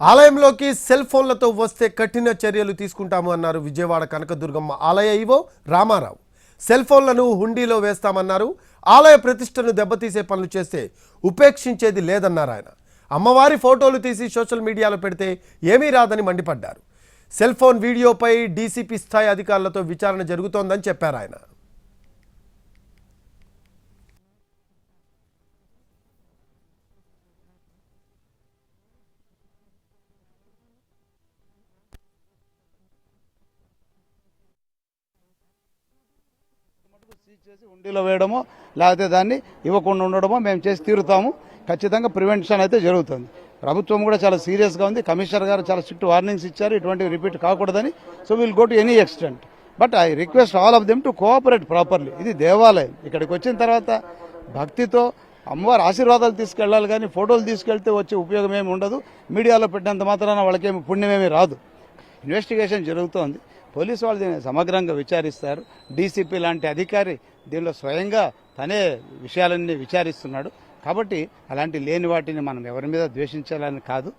ఆలయంలోకి సెల్ ఫోన్లతో వస్తే కఠిన చర్యలు తీసుకుంటాము అన్నారు విజయవాడ కనకదుర్గమ్మ ఆలయ ఈవో రామారావు. సెల్ ఫోన్లను హుండీలో వేస్తామన్నారు. ఆలయ ప్రతిష్టను దెబ్బతీసే పనులు చేస్తే ఉపేక్షించేది లేదన్నారు ఆయన. అమ్మవారి ఫోటోలు తీసి సోషల్ మీడియాలో పెడితే ఏమీ రాదని మండిపడ్డారు. సెల్ ఫోన్ వీడియోపై డీసీపీ స్థాయి అధికారులతో విచారణ జరుగుతోందని చెప్పారు ఆయన. సీజ్ చేసి ఉండిలో వేయడమో లేకపోతే దాన్ని ఇవ్వకుండా ఉండడమో మేము చేసి తీరుతాము. ఖచ్చితంగా ప్రివెన్షన్ అయితే జరుగుతుంది. ప్రభుత్వం కూడా చాలా సీరియస్గా ఉంది. కమిషనర్ గారు చాలా స్ట్రిక్ట్ వార్నింగ్స్ ఇచ్చారు. ఇటువంటివి రిపీట్ కాకూడదని. So will go to any extent. But I request all of them to cooperate properly. ఇది దేవాలయం. ఇక్కడికి వచ్చిన తర్వాత భక్తితో అమ్మవారి ఆశీర్వాదాలు తీసుకెళ్ళాలి కానీ ఫోటోలు తీసుకెళ్తే వచ్చే ఉపయోగం ఏమి ఉండదు. మీడియాలో పెట్టినంత మాత్రాన వాళ్ళకేమి పుణ్యమేమి రాదు. ఇన్వెస్టిగేషన్ జరుగుతోంది. పోలీసు వాళ్ళు దీన్ని సమగ్రంగా విచారిస్తారు. డీసీపీ లాంటి అధికారి దీనిలో స్వయంగా తనే విషయాలన్నీ విచారిస్తున్నాడు. కాబట్టి అలాంటి లేని వాటిని మనం ఎవరి మీద ద్వేషించాలని కాదు.